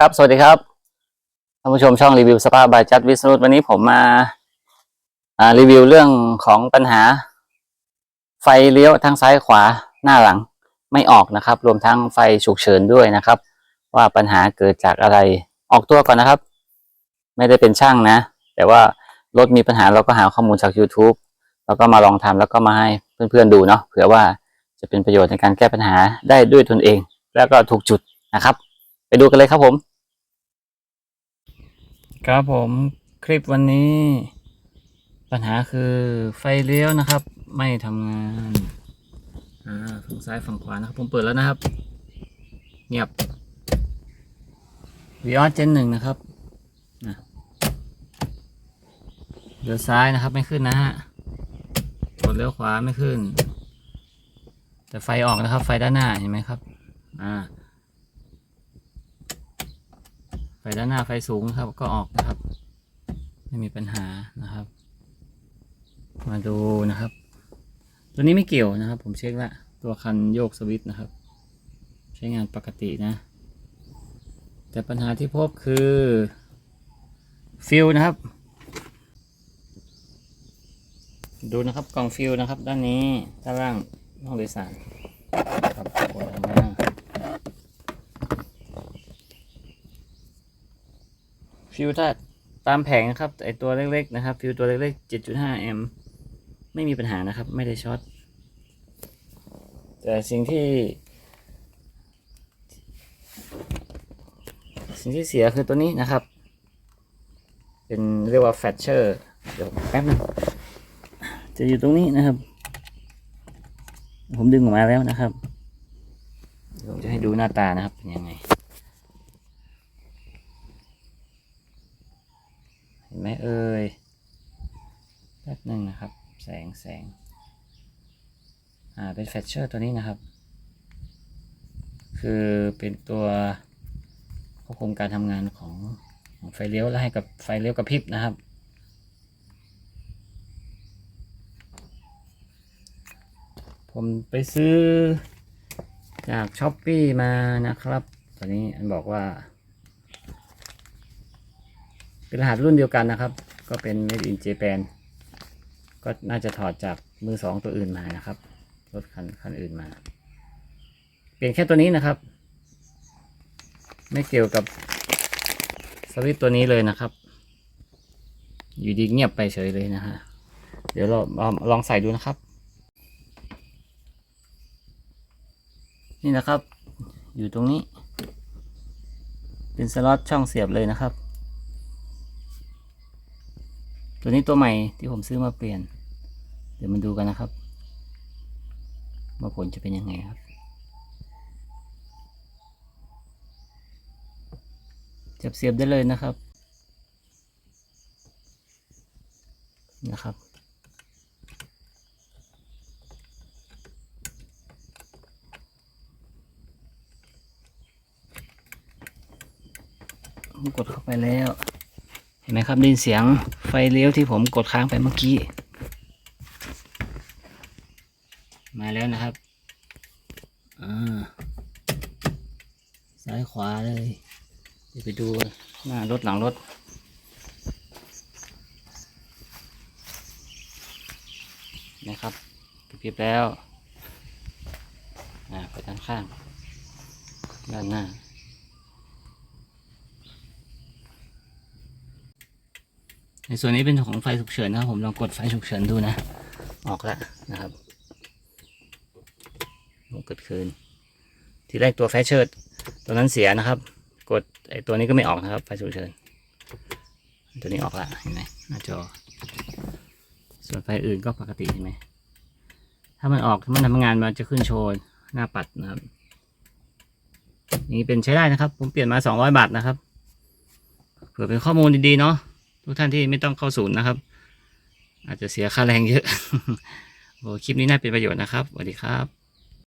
ครับ สวัสดีครับท่านผู้ชมช่องรีวิวสภาพบายจัดวิสรุตวันนี้ผมมาารีวิวเรื่องของปัญหา ไฟเลี้ยวทั้งซ้ายขวาหน้าหลังไม่ออกนะครับ รวมทั้งไฟฉุกเฉินด้วยนะครับ ว่าปัญหาเกิดจากอะไรออกตัวก่อนนะครับ ไม่ได้เป็นช่างนะ แต่ว่ารถมีปัญหาเราก็หาข้อมูลจาก YouTube แล้วก็มาลองทำแล้วก็มาให้เพื่อนๆดูเนาะเผื่อว่าจะเป็นประโยชน์ในการแก้ปัญหาได้ด้วยตนเอง แล้วก็ถูกจุดนะครับ ดูกันเลยครับผม ครับผมคลิปวันนี้ ปัญหาคือไฟเลี้ยวนะครับ ไม่ทำงานอ่าฝั่งซ้ายฝั่งขวานะครับ ผมเปิดแล้วนะครับ เงียบวีออสเจนหนึ่งนะครับเลี้ยวซ้ายนะครับไม่ขึ้นนะฮะกดเลี้ยวขวาไม่ขึ้น แต่ไฟออกนะครับ ไฟด้านหน้าเห็นไหมครับ อ่า ไฟด้านหน้าไฟสูงครับก็ออกนะครับ ไม่มีปัญหานะครับ มาดูนะครับ ตัวนี้ไม่เกี่ยวนะครับ ผมเช็คละตัวคันโยกสวิตช์นะครับ ใช้งานปกตินะ แต่ปัญหาที่พบคือฟิลนะครับ ดูนะครับกล่องฟิลนะครับ ด้านนี้ด้านล่างห้องโดยสารครับกดออกมา ฟิวถ้าตามแผงนะครับไอตัวเล็กๆนะครับ ฟิวตัวเล็กๆ 7.5 แอมป์ไม่มีปัญหานะครับ ไม่ได้ช็อตแต่สิ่งที่ สิ่งที่เสียคือตัวนี้นะครับ เป็นเรียกว่าแฟชเชอร์เดี๋ยวแป๊บนึงจะอยู่ตรงนี้นะครับ ผมดึงออกมาแล้วนะครับ ผมจะให้ดูหน้าตานะครับ เป็นยังไง เห็นไหมเอ่ยแป๊บหนึ่งนะครับ แสงแสงอ่าเป็นแฟชเชอร์ตัวนี้นะครับ คือเป็นตัวควบคุมการทำงานของของไฟเลี้ยวและให้กับไฟเลี้ยวกระพริบนะครับผมไปซื้อจากช้อปปีมานะครับ ตอนนี้อันบอกว่า็นรหัสรุ่นเดียวกันนะครับ ก็เป็น made in Japan ก็น่าจะถอดจากมือสองตัวอื่นมานะครับรถคันคันอื่นมา เปลี่ยนแค่ตัวนี้นะครับ ไม่เกี่ยวกับสวิตตัวนี้เลยนะครับ อยู่ดีเงียบไปเฉยเลยนะฮะเดี๋ยวเราลองใส่ดูนะครับ นี่นะครับ อยู่ตรงนี้ เป็นสล็อตช่องเสียบเลยนะครับ ตัวนี้ตัวใหม่ที่ผมซื้อมาเปลี่ยน เดี๋ยวมาดูกันนะครับ ว่าผลจะเป็นยังไงครับ จับเสียบได้เลยนะครับ นะครับกดเข้าไปแล้ว เห็นไหมครับได้ยินเสียงไฟเลี้ยวที่ผมกดค้างไปเมื่อกี้ มาแล้วนะครับอ่าซ้ายขวาเลย เดี๋ยวไปดูหน้ารถหลังรถนะครับกระพริบแล้ว อ่า ไปด้านข้าง ด้านหน้า ในส่วนนี้เป็นของไฟฉุกเฉินนะครับผมลองกดไฟฉุกเฉินดูนะ ออกแล้วนะครับผมเกิดคืน ทีแรกตัวไฟเชิดตัวนั้นเสียนะครับ กดไอตัวนี้ก็ไม่ออกนะครับ ไฟฉุกเฉินตัวนี้ออกแล้วเห็นไหมหน้าจอ ส่วนไฟอื่นก็ปกติเห็นไหมถ้ามันออกถ้ามันทำงานมันจะขึ้นโชว์หน้าปัดนะครับ นี่เป็นใช้ได้นะครับ ผมเปลี่ยนมาสองร้อยบาทนะครับ เผื่อเป็นข้อมูลดีๆเนาะ ทุกท่านที่ไม่ต้องเข้าศูนย์นะครับ อาจจะเสียค่าแรงเยอะโอ้คลิปนี้น่าเป็นประโยชน์นะครับสวัสดีครับ